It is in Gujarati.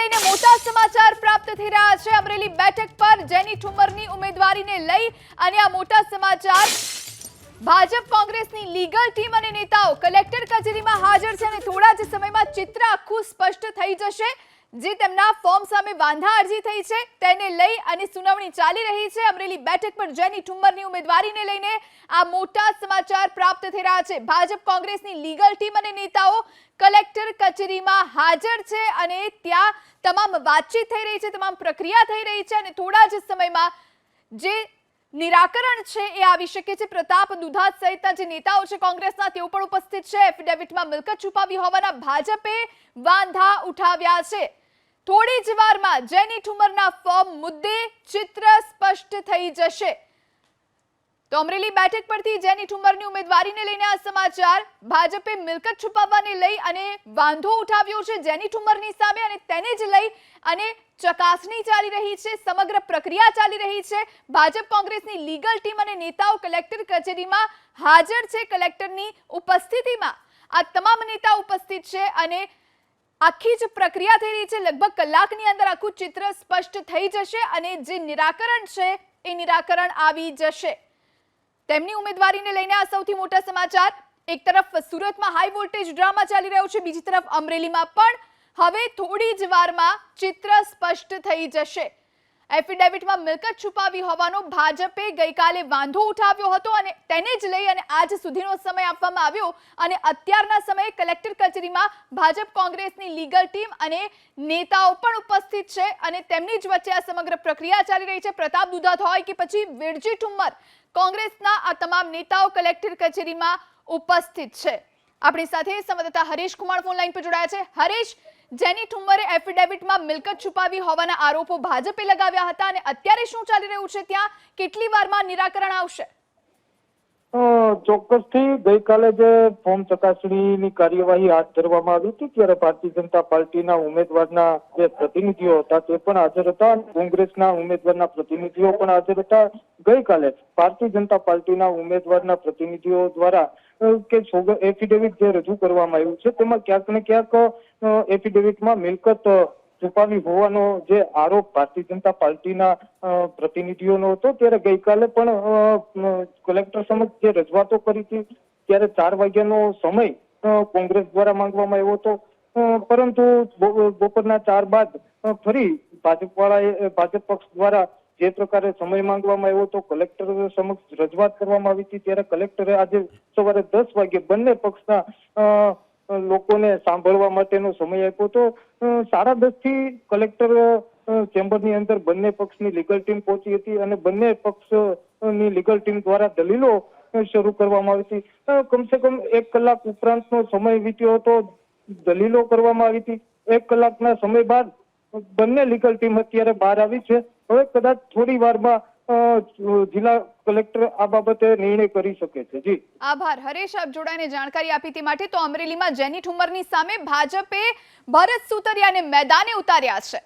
લઈને મોટા સમાચાર પ્રાપ્ત થઈ રહ્યા છે. અમરેલી બેઠક પર જેની ઠુમરની ઉમેદવારીને લઈ અને આ મોટા સમાચાર, ભાજપ કોંગ્રેસની લીગલ ટીમ અને નેતાઓ કલેક્ટર કચેરીમાં હાજર છે અને થોડા જ સમયમાં ચિત્ર આખું સ્પષ્ટ થઈ જશે. જે તેમના ફોર્મ સામે વાંધા અરજી થઈ છે, તેને લઈ અને સુનાવણી ચાલી રહી છે. અમરેલી બેઠક પર જેની ઠુમ્મરની ઉમેદવારીને લઈને આ મોટા સમાચાર પ્રાપ્ત થઈ રહ્યા છે. ભાજપ કોંગ્રેસની લીગલ ટીમ અને નેતાઓ કલેક્ટર કચેરીમાં હાજર છે અને ત્યાં તમામ વાતચીત થઈ રહી છે, તમામ પ્રક્રિયા થઈ રહી છે અને થોડા જ સમયમાં જે નિરાકરણ છે એ આવી શકે છે. પ્રતાપ દુધાત સહિતના જે નેતાઓ છે કોંગ્રેસના, તેઓ પણ ઉપસ્થિત છે. એફિડેવિટમાં મિલકત છુપાવી હોવાના ભાજપે વાંધા ઉઠાવ્યા છે. થોડી જ વારમાં જેની ઠુમરના ફોર્મ મુદ્દે ચિત્ર સ્પષ્ટ થઈ જશે. તો અમરેલી બેઠક પરથી જેની ઠુમરની ઉમેદવારીને લઈને આ સમાચાર ભાજપે મિલકત છુપાવવાને લઈ અને વાંધો ઉઠાવ્યો છે જેની ઠુમરની સામે અને તેને જ લઈ અને ચકાસણી ચાલી રહી છે, સમગ્ર પ્રક્રિયા ચાલી રહી છે. ભાજપ કોંગ્રેસની લીગલ ટીમ અને નેતાઓ કલેક્ટર કચેરીમાં હાજર છે, કલેક્ટરની ઉપસ્થિતિમાં. આ તમામ નેતા ઉપસ્થિત છે અને આખી જ પ્રક્રિયા થઈ રહી છે. લગભગ કલાકની અંદર આખું ચિત્ર સ્પષ્ટ થઈ જશે અને જે નિરાકરણ છે એ નિરાકરણ આવી જશે. તેમની ઉમેદવારીને લઈને આ સૌથી મોટા સમાચાર. એક તરફ સુરતમાં હાઈ વોલ્ટેજ ડ્રામા ચાલી રહ્યો છે, બીજી તરફ અમરેલીમાં પણ. હવે થોડી જ વારમાં ચિત્ર સ્પષ્ટ થઈ જશે. એફિડેવિટમાં મિલકત છુપાવી હોવાનો ભાજપે ગઈકાલે વાંધો ઉઠાવ્યો હતો અને તેને જ લઈ અને આજ સુધીનો સમય આપવામાં આવ્યો અને અત્યારના સમયે કલેક્ટર કચેરીમાં ભાજપ કોંગ્રેસની લીગલ ટીમ અને નેતાઓ પણ ઉપસ્થિત છે અને તેમની જ વચ્ચે આ સમગ્ર પ્રક્રિયા ચાલી રહી છે. પ્રતાપ દુધાત હોય કે પછી વિરજી ઠુમ્મર, કોંગ્રેસના આ તમામ નેતાઓ કલેક્ટર કચેરીમાં ઉપસ્થિત છે. આપણી સાથે સંવાદદાતા હરીશ કુમાર ફોન લાઈન પર જોડાયા છે. હરીશ જેની ઠુમ્મરે એફિડેવિટમાં મિલકત છુપાવી હોવાના આરોપો ભાજપે લગાવ્યા હતા અને અત્યારે શું ચાલી રહ્યું છે ત્યાં? કેટલી વારમાં નિરાકરણ આવશે? ચોક્કસથી ગઈકાલે જે ફોર્મ ચકાસણીની કાર્યવાહી હાથ ધરવામાં આવી હતી, ત્યારે ભારતીય જનતા પાર્ટીના ઉમેદવારના જે પ્રતિનિધિઓ હતા તે પણ હાજર હતા કોંગ્રેસના ઉમેદવારના પ્રતિનિધિઓ પણ હાજર હતા. ગઈકાલે ભારતીય જનતા પાર્ટીના ઉમેદવારના પ્રતિનિધિઓ દ્વારા કે એફિડેવિટ જે રજૂ કરવામાં આવ્યું છે, તેમાં ક્યાંક ને ક્યાંક એફિડેવિટમાં મિલકત છુપાવી હોવાનો જે આરોપ ભારતીય જનતા પાર્ટીના પ્રતિનિધિઓનો હતો, ત્યારે ગઈકાલે પણ કલેક્ટર સમક્ષ જે રજૂઆતો કરી હતી, ત્યારે ચાર વાગ્યાનો સમય કોંગ્રેસ દ્વારા માંગવામાં આવ્યો હતો. પરંતુ બપોરના ચાર બાદ ફરી ભાજપ વાળાએ ભાજપ પક્ષ દ્વારા જે પ્રકારે સમય માંગવામાં આવ્યો હતો કલેક્ટર સમક્ષ રજૂઆત કરવામાં આવી હતી, ત્યારે કલેક્ટરે આજે સવારે દસ વાગે બંને પક્ષના લોકોને સાંભળવા માટેનો સમય આપ્યો હતો. સાડા દસથી કલેક્ટર ચેમ્બરની અંદર બંને પક્ષની લીગલ ટીમ પહોંચી હતી અને બંને પક્ષની લીગલ ટીમ દ્વારા દલીલો શરૂ કરવામાં આવી હતી. કમસે કમ એક કલાક ઉપરાંતનો સમય વીત્યો હતો, દલીલો કરવામાં આવી હતી. એક કલાકના સમય બાદ બંને લીગલ ટીમ અત્યારે બહાર આવી છે. હવે કદાચ થોડી વારમાં જિલ્લા કલેક્ટર આ બાબતે નિર્ણય કરી શકે છે. જી. આભાર. હરેશ, આપ જોડાઈને જાણકારી આપી તે માટે તો અમરેલીમાં જેની ઠુમરની સામે ભાજપે ભરત સુતરિયાને મેદાને ઉતાર્યા છે.